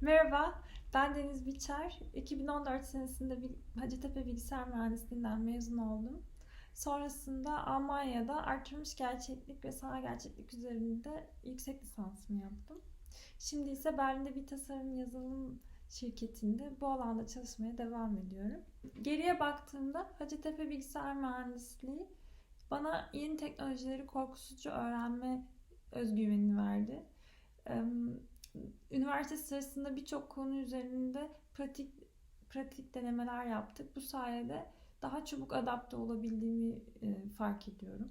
Merhaba, ben Deniz Biçer. 2014 senesinde Hacettepe Bilgisayar Mühendisliğinden mezun oldum. Sonrasında Almanya'da artırılmış gerçeklik ve sanal gerçeklik üzerinde yüksek lisansımı yaptım. Şimdi ise Berlin'de bir tasarım yazılım şirketinde bu alanda çalışmaya devam ediyorum. Geriye baktığımda Hacettepe Bilgisayar Mühendisliği bana yeni teknolojileri korkusuzca öğrenme özgüvenini verdi. Üniversite sırasında birçok konu üzerinde pratik pratik denemeler yaptık. Bu sayede daha çabuk adapte olabildiğimi e, fark ediyorum.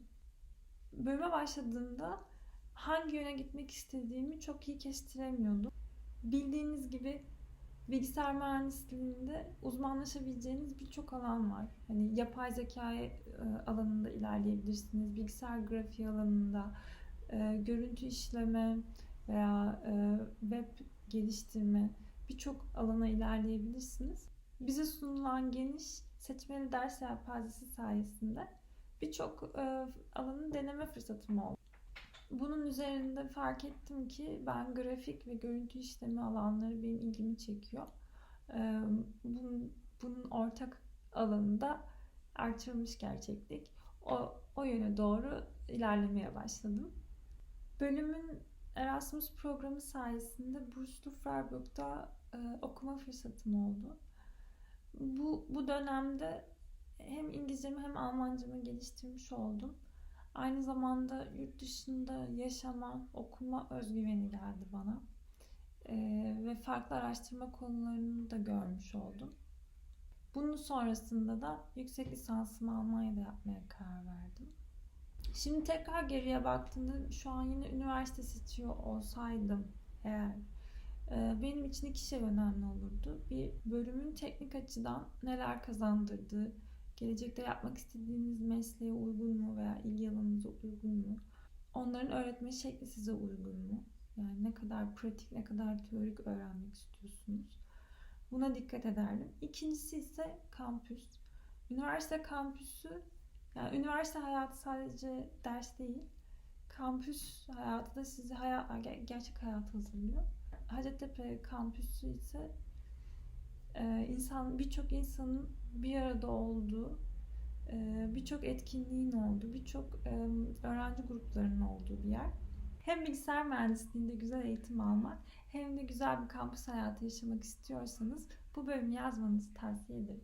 Bölüme başladığımda hangi yöne gitmek istediğimi çok iyi kestiremiyordum. Bildiğiniz gibi bilgisayar mühendisliğinde uzmanlaşabileceğiniz birçok alan var. Hani yapay zeka e, alanında ilerleyebilirsiniz, bilgisayar grafiği alanında, e, görüntü işleme, veya e, web geliştirme birçok alana ilerleyebilirsiniz. Bize sunulan geniş seçmeli ders yelpazesi sayesinde birçok e, alanı deneme fırsatım oldu. Bunun üzerinde fark ettim ki ben grafik ve görüntü işleme alanları benim ilgimi çekiyor. E, bunun, bunun ortak alanında artırılmış gerçeklik. O, o yöne doğru ilerlemeye başladım. Bölümün Erasmus programı sayesinde burslu Freiburg'da e, okuma fırsatım oldu. Bu, bu dönemde hem İngilizcemi hem Almancamı geliştirmiş oldum. Aynı zamanda yurt dışında yaşama, okuma özgüveni geldi bana. E, ve farklı araştırma konularını da görmüş oldum. Bunun sonrasında da yüksek lisansımı Almanya'da yapmaya karar verdim. Şimdi tekrar geriye baktığımda şu an yine üniversite seçiyor olsaydım eğer e, benim için iki şey önemli olurdu. Bir bölümün teknik açıdan neler kazandırdığı, gelecekte yapmak istediğiniz mesleğe uygun mu veya ilgi alanınıza uygun mu? Onların öğretme şekli size uygun mu? Yani ne kadar pratik, ne kadar teorik öğrenmek istiyorsunuz? Buna dikkat ederdim. İkincisi ise kampüs. Üniversite kampüsü yani üniversite hayatı sadece ders değil, kampüs hayatı da sizi hayat, gerçek hayat hazırlıyor. Hacettepe kampüsü ise e, insan birçok insanın bir arada olduğu, e, birçok etkinliğin olduğu, birçok e, öğrenci gruplarının olduğu bir yer. Hem bilgisayar mühendisliğinde güzel eğitim almak hem de güzel bir kampüs hayatı yaşamak istiyorsanız bu bölümü yazmanızı tavsiye ederim.